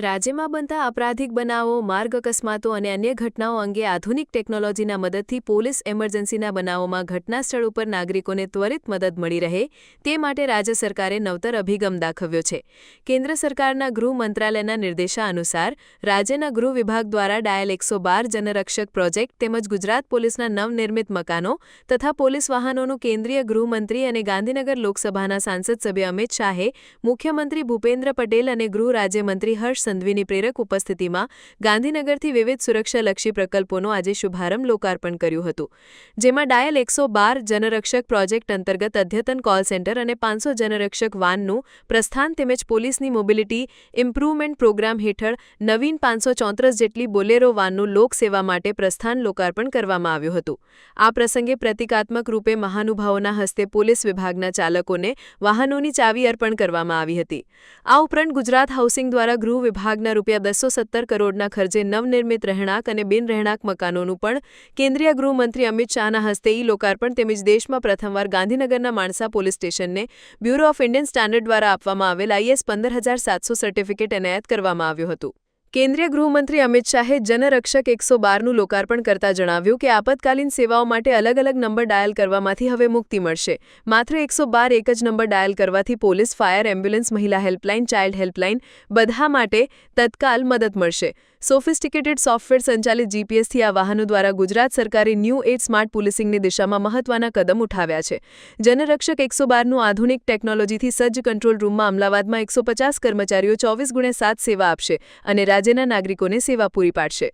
રાજ્યમાં બનતા અપરાધિક બનાવો, માર્ગ અકસ્માતો અને અન્ય ઘટનાઓ અંગે આધુનિક ટેકનોલોજીના મદદથી પોલીસ એમરજન્સીના બનાવોમાં ઘટના સ્થળ ઉપર નાગરિકોને ત્વરિત મદદ મળી રહે તે માટે રાજ્ય સરકારે નવતર અભિગમ દાખવ્યો છે. કેન્દ્ર સરકારના ગૃહ મંત્રાલયના નિર્દેશાનુસાર રાજ્યના ગૃહ વિભાગ દ્વારા ડાયલ એકસો બાર જનરક્ષક પ્રોજેક્ટ તેમજ ગુજરાત પોલીસના નવનિર્મિત મકાનો તથા પોલીસ વાહનોનું કેન્દ્રીય ગૃહમંત્રી અને ગાંધીનગર લોકસભાના સાંસદ સભ્ય અમિત શાહે મુખ્યમંત્રી ભૂપેન્દ્ર પટેલ અને ગૃહ રાજ્યમંત્રી હર્ષ સંધવીની પ્રેરક ઉપસ્થિતિમાં ગાંધીનગરથી વિવિધ સુરક્ષાલક્ષી પ્રકલ્પોનો આજે શુભારંભ લોકાર્પણ કર્યું હતું, જેમાં ડાયલ એકસો જનરક્ષક પ્રોજેક્ટ અંતર્ગત અદ્યતન કોલ સેન્ટર અને પાંચસો જનરક્ષક વાનનું પ્રસ્થાન તેમજ પોલીસની મોબિલિટી ઇમ્પ્રુવમેન્ટ પ્રોગ્રામ હેઠળ નવીન પાંચસો જેટલી બોલેરો વાનનું લોકસેવા માટે પ્રસ્થાન લોકાર્પણ કરવામાં આવ્યું હતું. આ પ્રસંગે પ્રતિકાત્મક રૂપે મહાનુભાવોના હસ્તે પોલીસ વિભાગના ચાલકોને વાહનોની ચાવી અર્પણ કરવામાં આવી હતી. આ ઉપરાંત ગુજરાત હાઉસિંગ દ્વારા ગૃહ વિભાગના રૂપિયા બસો સત્તર કરોડના ખર્ચે નવનિર્મિત રહેણાંક અને બિનરહેણાંક મકાનોનું પણ કેન્દ્રીય ગૃહમંત્રી અમિત શાહના હસ્તે ઈ લોકાર્પણ તેમજ દેશમાં પ્રથમવાર ગાંધીનગરના માણસા પોલીસ સ્ટેશનને બ્યુરો ઓફ ઇન્ડિયન સ્ટાન્ડર્ડ દ્વારા આપવામાં આવેલ આઈએસ પંદર હજાર સાતસો સર્ટિફિકેટ એનાયત કરવામાં આવ્યું હતું. કેન્દ્રીય ગૃહમંત્રી અમિત શાહે જનરક્ષક એકસો બારનું લોકાર્પણ કરતા જણાવ્યું કે આપતકાલીન સેવાઓ માટે અલગ અલગ નંબર ડાયલ કરવામાંથી હવે મુક્તિ મળશે. માત્ર એકસો બાર એક જ નંબર ડાયલ કરવાથી પોલીસ, ફાયર એમ્બ્યુલન્સ, મહિલા હેલ્પલાઇન, ચાઇલ્ડ હેલ્પલાઇન બધા માટે તત્કાલ મદદ મળશે. સોફિસ્ટિકેટેડ સોફ્ટવેર સંચાલિત જીપીએસથી આ વાહનો દ્વારા ગુજરાત સરકારે ન્યૂ એજ સ્માર્ટ પોલીસિંગની દિશામાં મહત્વના કદમ ઉઠાવ્યા છે. જનરક્ષક એકસો બારનું આધુનિક ટેકનોલોજીથી સજ્જ કંટ્રોલ રૂમમાં અમદાવાદમાં એકસો પચાસ કર્મચારીઓ ચોવીસ ગુણે સાત સેવા આપશે અને રાજ્યના નાગરિકોને સેવા પૂરી પાડશે.